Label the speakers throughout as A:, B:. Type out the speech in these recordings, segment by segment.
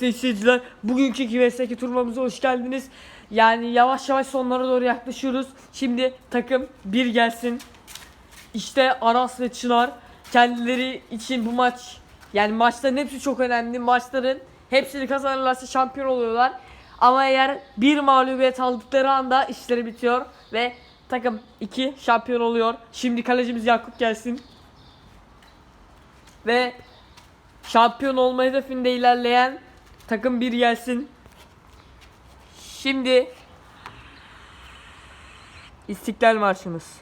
A: sayın seyirciler. Bugünkü 2 vs 2 turnuvamıza hoş geldiniz. Yani yavaş yavaş sonlara doğru yaklaşıyoruz. Şimdi takım bir gelsin. İşte Aras ve Çınar kendileri için bu maç yani maçların hepsi çok önemli. Maçların hepsini kazanırlarsa şampiyon oluyorlar. Ama eğer bir mağlubiyet aldıkları anda işleri bitiyor ve takım 2 şampiyon oluyor. Şimdi kalecimiz Yakup gelsin. Ve şampiyon olma hedefinde ilerleyen takım bir gelsin. Şimdi İstiklal Marşımız.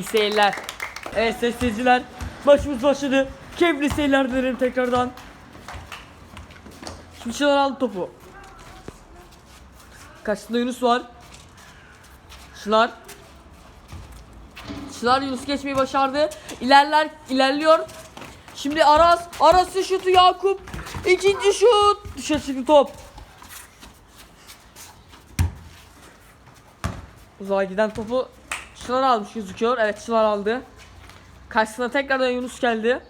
A: İyi seyirler. Evet seyirciler maçımız başladı. Keyifli seyirler dilerim tekrardan. Şimdi Çınar aldı topu. Karşısında Yunus var. Çınar. Çınar Yunus geçmeyi başardı. İlerler, ilerliyor. Şimdi Aras. Aras'ın şutu Yakup. İkinci şut. Dışarı çıktı top. Uzağa giden topu Çınar almış gözüküyor. Evet Çınar aldı. Karşısına tekrardan Yunus geldi.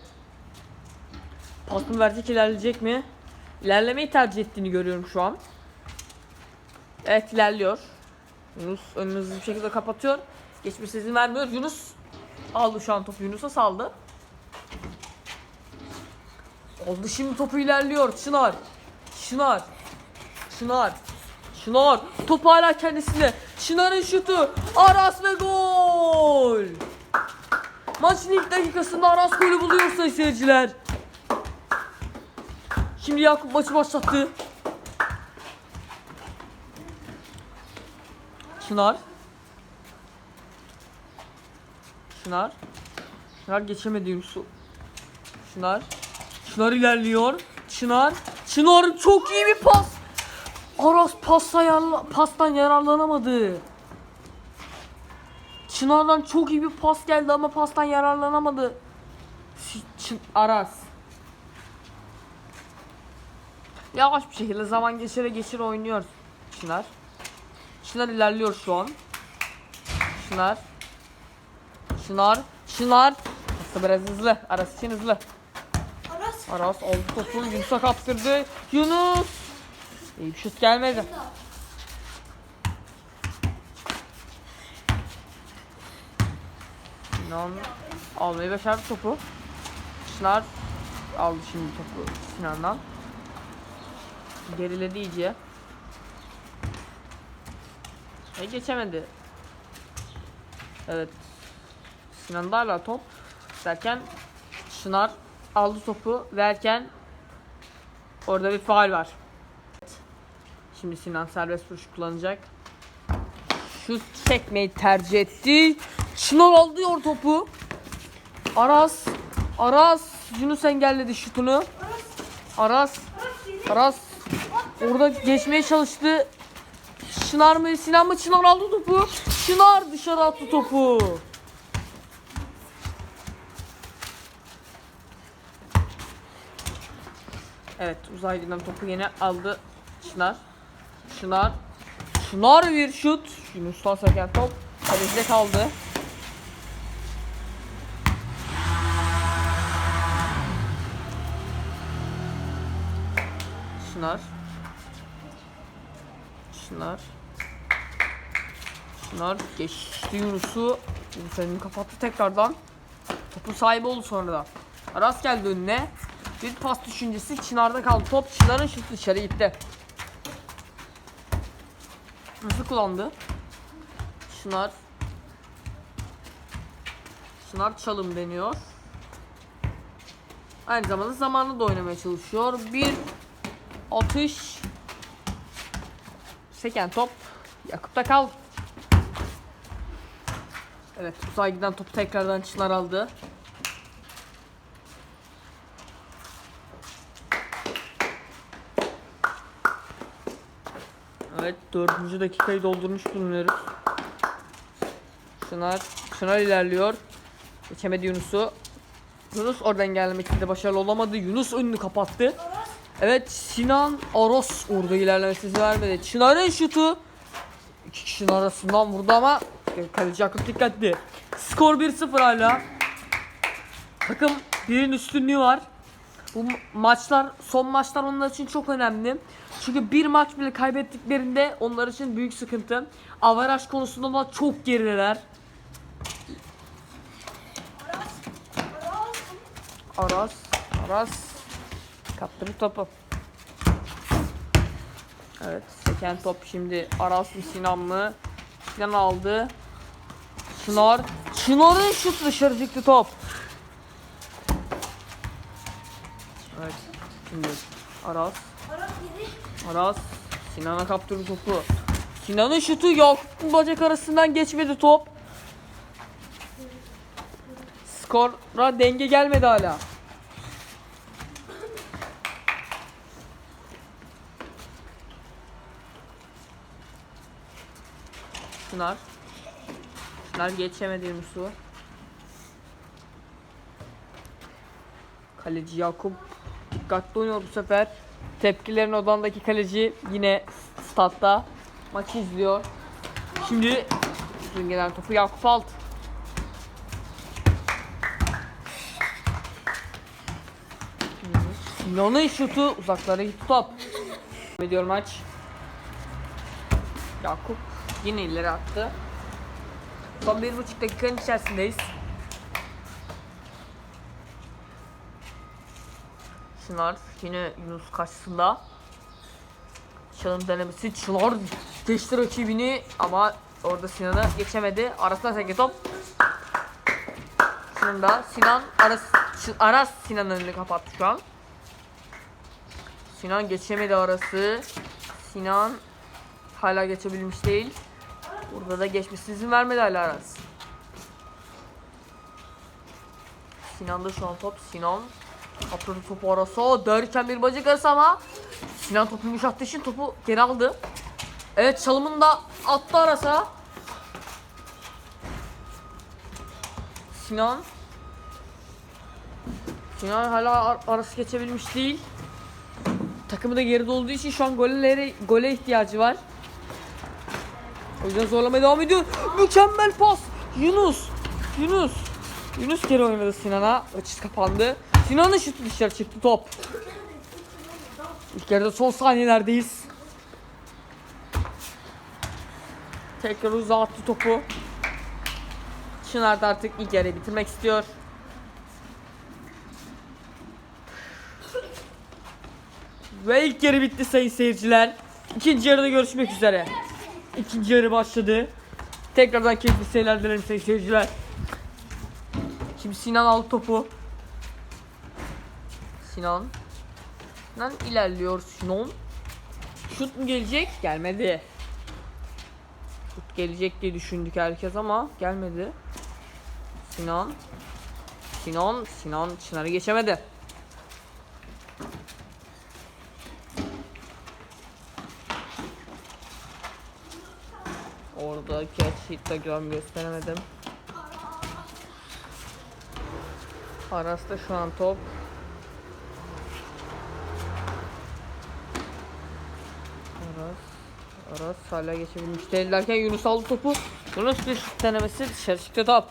A: Pasını verecek ilerleyecek mi? İlerlemeyi tercih ettiğini görüyorum şu an. Evet ilerliyor. Yunus önünü bir şekilde kapatıyor. Geçmiş izin vermiyor. Yunus aldı şu an topu Yunus'a saldı. Oldu şimdi topu ilerliyor. Çınar. Çınar. Çınar. Çınar. Top hala kendisinde. Çınar'ın şutu. Aras ve gol. Maçın ilk dakikasında Aras golü buluyor sayın seyirciler. Şimdi Yakup maçı başlattı. Çınar. Çınar. Çınar geçemedi Yunus'u. Çınar. Çınar ilerliyor. Çınar. Çınar çok iyi bir pas. Aras pasta yarla, pastan yararlanamadı. Çınar'dan çok iyi bir pas geldi ama pastan yararlanamadı. Çın- Aras. Yavaş bir şekilde zaman geçire geçire oynuyor Çınar. Çınar ilerliyor şu an. Çınar. Çınar. Çınar. Aslında biraz hızlı. Aras için hızlı.
B: Aras.
A: Aras aldı topu Yunus'a kaptırdı. Yunus. İyi bir şut gelmedi. Sinan almayı başardı topu. Çınar aldı şimdi topu Sinan'dan. Geriledi iyice. E geçemedi. Evet. Sinan'da hala top. Derken Çınar aldı topu verken orada bir faal var. Şimdi Sinan serbest vuruş kullanacak. Şut çekmeyi tercih etti. Çınar alıyor topu. Aras. Aras. Yunus engelledi şutunu. Aras. Aras. Orada geçmeye çalıştı. Çınar mı? Sinan mı? Çınar aldı topu. Çınar dışarı attı topu. Evet uzaylıdan topu yine aldı Çınar. Çınar. Çınar bir şut. Yunus'tan seken top. Kalecide kaldı. Çınar. Çınar. Çınar geçti Yunus'u. Yunus önünü kapattı tekrardan. Topun sahibi oldu sonra da. Aras geldi önüne. Bir pas düşüncesi Çınar'da kaldı. Top Çınar'ın şutu dışarı gitti. Nasıl kullandı? Çınar. Çınar çalım deniyor. Aynı zamanda zamanlı da oynamaya çalışıyor. Bir atış. Seken top. Yakup'ta kal. Evet uzay giden topu tekrardan Çınar aldı. Evet dördüncü dakikayı doldurmuş bulunuyoruz. Çınar, Çınar ilerliyor. Geçemedi Yunus'u. Yunus oradan gelmek istedi başarılı olamadı. Yunus önünü kapattı. Evet Sinan Aros orada ilerlemesini vermedi. Çınar'ın şutu iki kişinin arasından vurdu ama kaleci Yakup dikkatli. Skor 1-0 hala. Takım birinin üstünlüğü var. Bu ma- maçlar, son maçlar onlar için çok önemli. Çünkü bir maç bile kaybettiklerinde onlar için büyük sıkıntı. Avaraj konusunda da çok gerideler. Aras, Aras kaptırdı topu. Evet, seken top şimdi Aras mı Sinan mı? Sinan aldı. Çınar, Çınar'ın şut dışarı çıktı top. Evet, şimdi Aras, Aras Sinan'a kaptırdı topu. Sinan'ın şutu yok. Bacak arasından geçmedi top. Skora denge gelmedi hala. Çınar. Çınar geçemedi Yunus'u. Kaleci Yakup dikkatli oynuyor bu sefer. Tepkilerin odandaki kaleci yine statta maçı izliyor. Şimdi uzun gelen topu Yakup aldı. Sinan'ın şutu uzaklara gitti top. Ediyor maç. Yakup yine ileri attı. Son bir buçuk dakikanın içerisindeyiz. Çınar yine Yunus karşısında. Çalım denemesi Çınar geçti rakibini ama orada Sinan'ı geçemedi. Arasına seke top. Şunda Sinan Aras, Aras Sinan'ın önünü kapattı şu an. Sinan geçemedi arası. Sinan hala geçebilmiş değil. Burada da geçmesi izin vermedi hala Aras. Sinan'da şu an top. Sinan Atladı topu arası. Derken bir bacak arası ama Sinan topu yumuşattığı için topu geri aldı. Evet çalımını da attı arasa. Sinan Sinan hala ar- arası geçebilmiş değil. Takımı da geride olduğu için şu an gollere, gole ihtiyacı var. O yüzden zorlamaya devam ediyor. Mükemmel pas. Yunus. Yunus. Yunus geri oynadı Sinan'a. Açıs kapandı. Sinan'ın şutu dışarı çıktı top. İlk yarıda son saniyelerdeyiz. Tekrar uzattı topu. Çınar da artık ilk yarıyı bitirmek istiyor. Ve ilk yarı bitti sayın seyirciler. İkinci yarıda görüşmek üzere. İkinci yarı başladı. Tekrardan keyifli seyirler dilerim sayın seyirciler. Şimdi Sinan aldı topu. Sinan. Sinan ilerliyor Sinan. Şut mu gelecek? Gelmedi. Şut gelecek diye düşündük herkes ama gelmedi. Sinan. Sinan. Sinan Çınar'ı geçemedi. Orada de gör- gösteremedim. Aras'ta şu an top. Aras. Hala geçebilmiş değillerken Yunus aldı topu. Yunus bir denemesi dışarı çıktı top.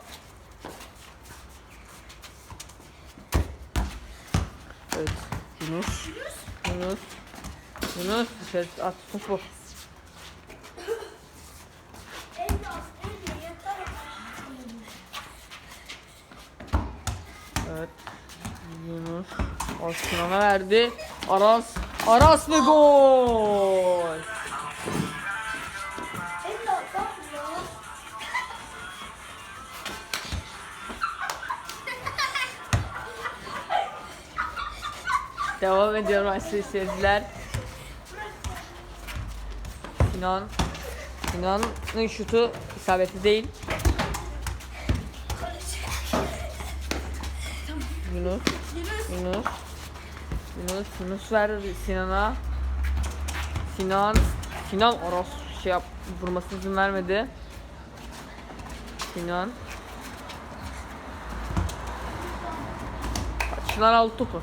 A: Evet. Yunus. Yunus. Yunus dışarı attı topu. Evet. Yunus. O Sinan'a verdi. Aras. Aras ve gol. Devam ediyorum aşırı seyirciler. Sinan. Sinan'ın şutu isabetli değil. Yunus. Yunus. Yunus. Yunus verdi Sinan'a. Sinan. Sinan Aras şey yap vurmasına izin vermedi. Sinan. Çınar aldı topu.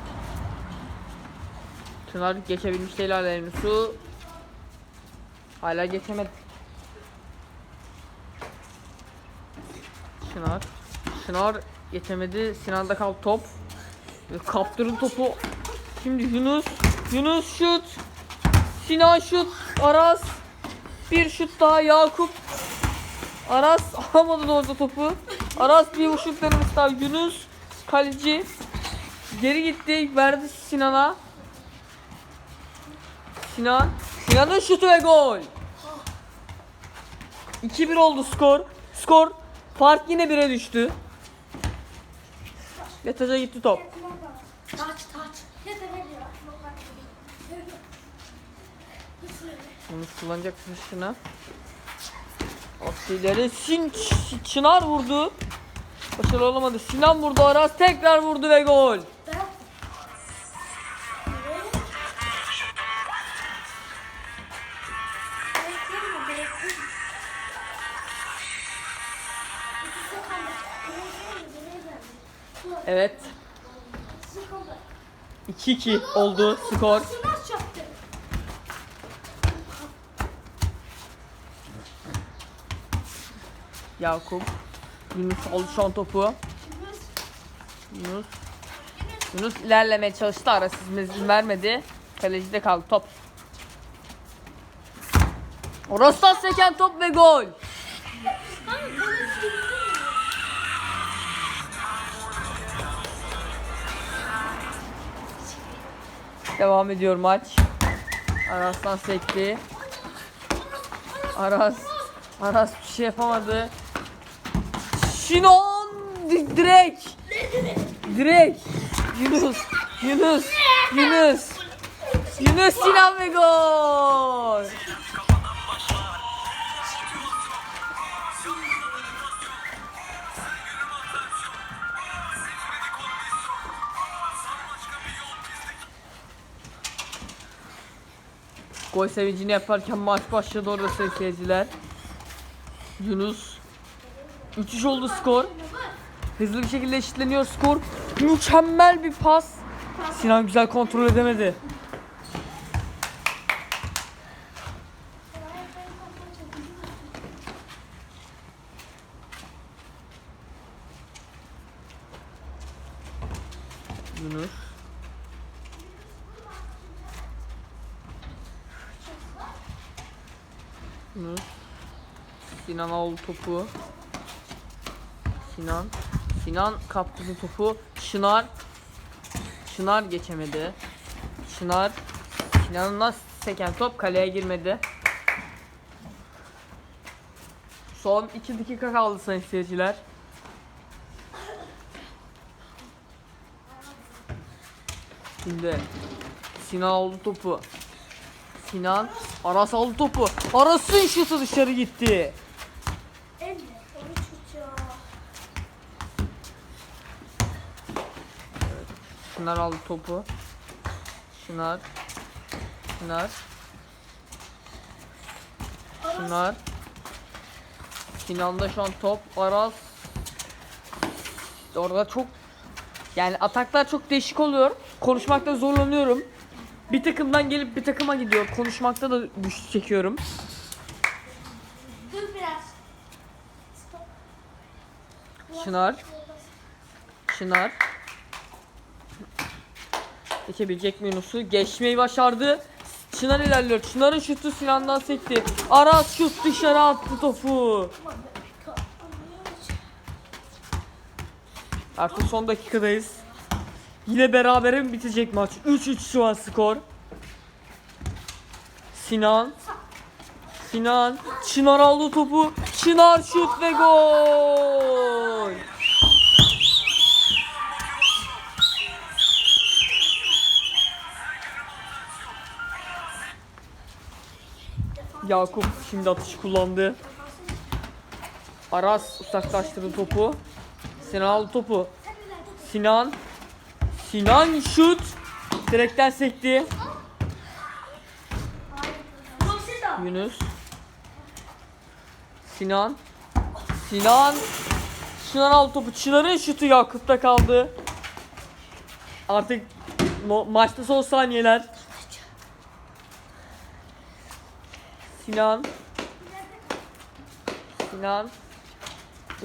A: Çınar geçebilmiş değil hala Yunus'u. Hala geçemedi. Çınar. Çınar geçemedi. Sinan'da kaldı top. Ve kaptırdı topu. Şimdi Yunus. Yunus şut. Sinan şut. Aras. Bir şut daha Yakup. Aras alamadı orada topu. Aras bir şut denemesi daha. Yunus. Kaleci. Geri gitti. Verdi Sinan'a. Sinan. Sinan'ın şutu ve gol. 2-1 oldu skor. Skor. Fark yine 1'e düştü. Ve taca gitti top.
B: Taç taç.
A: Bunu kullanacak dışına. Aksileri Sin Çınar vurdu. Başarılı olamadı. Sinan vurdu. Aras tekrar vurdu ve gol. Evet.
B: İkisi kaldı.
A: 2-2 oldu skor. Yakup. Yunus aldı şu an topu. Yunus. Yunus ilerlemeye çalıştı. Aras izin vermedi. Kalecide kaldı top. Oras'tan seken top ve gol. Devam ediyor maç. Aras'tan sekti. Aras. Aras bir şey yapamadı. Şinon di- direkt. Direkt. Yunus. Yunus. Yunus. Yunus Sinan ve gol. Gol sevincini yaparken maç başladı orada sayın seyirciler. Yunus 3-3 oldu skor. Hızlı bir şekilde eşitleniyor skor. Mükemmel bir pas. Sinan güzel kontrol edemedi. Yunus. Yunus. Sinan aldı topu. Sinan. Sinan kaptı bu topu. Çınar. Çınar geçemedi. Çınar. Sinan'ın nasıl seken top kaleye girmedi. Son 2 dakika kaldı sayın seyirciler. Şimdi Sinan aldı topu. Sinan Aras aldı topu. Aras'ın şutu dışarı gitti. Çınar aldı topu. Çınar. Çınar. Çınar. Sinan'da şu an top. Aras. Orada çok yani ataklar çok değişik oluyor. Konuşmakta zorlanıyorum. Bir takımdan gelip bir takıma gidiyor. Konuşmakta da güç çekiyorum.
B: Dur biraz. Stop.
A: Çınar. Geçebilecek mi Yunus'u? Geçmeyi başardı. Çınar ilerliyor. Çınar'ın şutu Sinan'dan sekti. Aras şut dışarı attı topu. Artık son dakikadayız. Yine berabere mi bitecek maç? 3-3 şu an skor. Sinan. Sinan. Çınar aldı topu. Çınar şut ve gol. Yakup şimdi atışı kullandı. Aras uzaklaştırdı topu. Sinan aldı topu. Sinan. Sinan şut. Direkten sekti. Yunus. Sinan. Sinan. Çınar aldı topu. Çınar'ın şutu Yakup'ta kaldı. Artık maçta son saniyeler. Sinan. Sinan.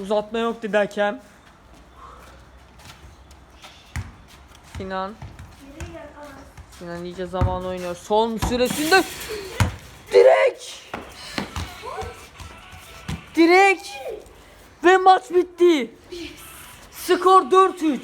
A: Uzatma yok dedi hakem. Sinan. Sinan iyice zaman oynuyor. Son süresinde direk. Direk. Ve maç bitti. Skor 4-3.